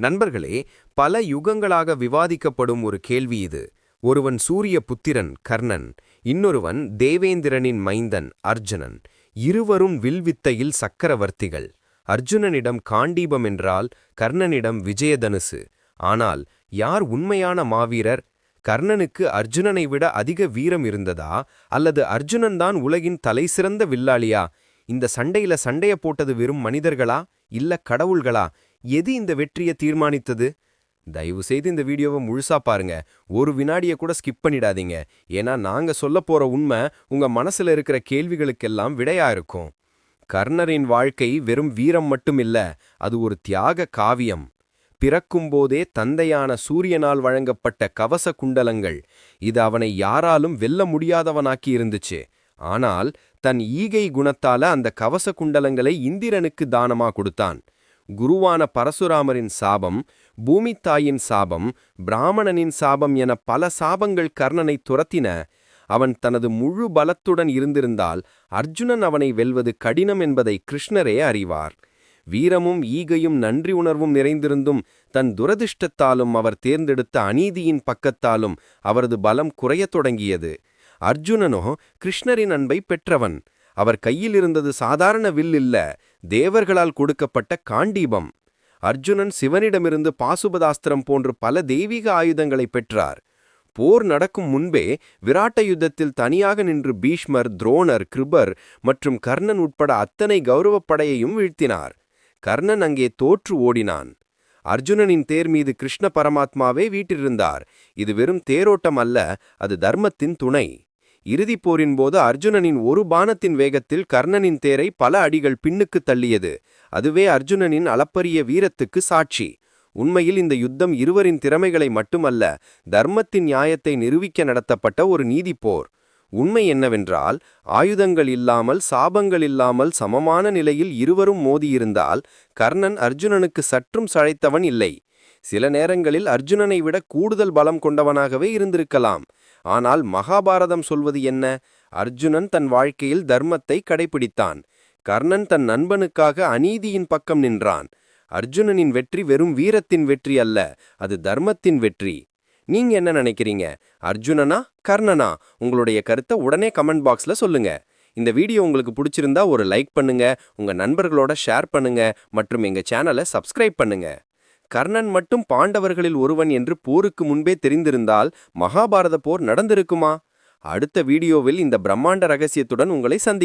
நண்பர்களே பல யுகங்களாக விவாதிக்கப்படும் ஒரு கேள்வி இது. ஒருவன் சூரிய புத்திரன் கர்ணன். இன்னொருவன் தேவேந்திரனின் மைந்தன் அர்ஜுனன். இருவரும் வில்வித்தையில் சக்கரவர்த்திகள். அர்ஜுனனிடம் காண்டீபம் என்றால் கர்ணனிடம் விஜயதனுசு. ஆனால் யார் உண்மையான மாவீரர்? கர்ணனுக்கு அர்ஜுனனை விட அதிக வீரம் இருந்ததா? அல்லது அர்ஜுனன்தான் உலகின் தலைசிறந்த வில்லாளியா? இந்த சண்டையில சண்டைய போட்டது வெறும் மனிதர்களா? இல்ல கடவுள்களா? எது இந்த வெற்றியை தீர்மானித்தது? தயவு செய்து இந்த வீடியோவை முழுசா பாருங்க. ஒரு வினாடியை கூட ஸ்கிப் பண்ணிடாதீங்க. ஏன்னா நாங்க சொல்ல போற உண்மை உங்க மனசுல இருக்கிற கேள்விகளுக்கெல்லாம் விடையா இருக்கும். கர்ணரின் வாழ்க்கை வெறும் வீரம் மட்டுமில்ல அது ஒரு தியாக காவியம். பிறக்கும்போதே தந்தையான சூரியனால் வழங்கப்பட்ட கவச குண்டலங்கள். இது அவனை யாராலும் வெல்ல முடியாதவனாக்கி இருந்துச்சு. ஆனால் தன் ஈகை குணத்தால அந்த கவச குண்டலங்களை இந்திரனுக்கு தானமா கொடுத்தான். குருவான பரசுராமரின் சாபம் பூமித்தாயின் சாபம் பிராமணனின் சாபம் என பல சாபங்கள் கர்ணனை துரத்தின. அவன் தனது முழு பலத்துடன் இருந்திருந்தால் அர்ஜுனன் அவனை வெல்வது கடினம் என்பதை கிருஷ்ணரே அறிவார். வீரமும் ஈகையும் நன்றி உணர்வும் நிறைந்திருந்தும் தன் துரதிர்ஷ்டத்தாலும் அவர் தேர்ந்தெடுத்த அநீதியின் பக்கத்தாலும் அவரது பலம் குறையத் தொடங்கியது. அர்ஜுனனோ கிருஷ்ணரின் அன்பை பெற்றவன். அவர் கையில் இருந்தது சாதாரண வில் இல்ல தேவர்களால் கொடுக்கப்பட்ட காண்டீபம். அர்ஜுனன் சிவனிடமிருந்து பாசுபதாஸ்திரம் போன்று பல தெய்வீக ஆயுதங்களை பெற்றார். போர் நடக்கும் முன்பே விராட்ட யுத்தத்தில் தனியாக நின்று பீஷ்மர் துரோணர் கிருபர் மற்றும் கர்ணன் உட்பட அத்தனை கௌரவப் படையையும் வீழ்த்தினார். கர்ணன் அங்கே தோற்று ஓடினான். அர்ஜுனனின் தேர் மீது கிருஷ்ண பரமாத்மாவே வீட்டிருந்தார் இது வெறும் தேரோட்டம் அல்ல அது தர்மத்தின் துணை. இறுதிப் போரின் போது அர்ஜுனனின் ஒரு பானத்தின் வேகத்தில் கர்ணனின் தேரை பல அடிகள் பின்னுக்கு தள்ளியது. அதுவே அர்ஜுனனின் அளப்பரிய வீரத்துக்கு சாட்சி. உண்மையில் இந்த யுத்தம் இருவரின் திறமைகளை மட்டுமல்ல தர்மத்தின் நியாயத்தை நிரூபிக்க நடத்தப்பட்ட ஒரு நீதிப்போர். உண்மை என்னவென்றால் ஆயுதங்கள் இல்லாமல் சாபங்கள் இல்லாமல் சமமான நிலையில் இருவரும் மோதியிருந்தால் கர்ணன் அர்ஜுனனுக்கு சற்றும் சளைத்தவன் இல்லை. சில நேரங்களில் அர்ஜுனனை விட கூடுதல் பலம் கொண்டவனாகவே இருந்திருக்கலாம். ஆனால் மகாபாரதம் சொல்வது என்ன? அர்ஜுனன் தன் வாழ்க்கையில் தர்மத்தை கடைபிடித்தான். கர்ணன் தன் நண்பனுக்காக அநீதியின் பக்கம் நின்றான். அர்ஜுனனின் வெற்றி வெறும் வீரத்தின் வெற்றி அல்ல அது தர்மத்தின் வெற்றி. நீங்க என்ன நினைக்கிறீங்க? அர்ஜுனனா கர்ணனா? உங்களுடைய கருத்தை உடனே கமெண்ட் பாக்ஸ்ல சொல்லுங்க. இந்த வீடியோ உங்களுக்கு பிடிச்சிருந்தா ஒரு லைக் பண்ணுங்க உங்க நண்பர்களோட ஷேர் பண்ணுங்க மற்றும் எங்க சேனலை சப்ஸ்கிரைப் பண்ணுங்க. கர்ணன் மட்டும் பாண்டவர்களில் ஒருவன் என்று போருக்கு முன்பே தெரிந்திருந்தால் மகாபாரத போர் நடந்திருக்குமா? அடுத்த வீடியோவில் இந்த பிரம்மாண்ட ரகசியத்துடன் உங்களை சந்தி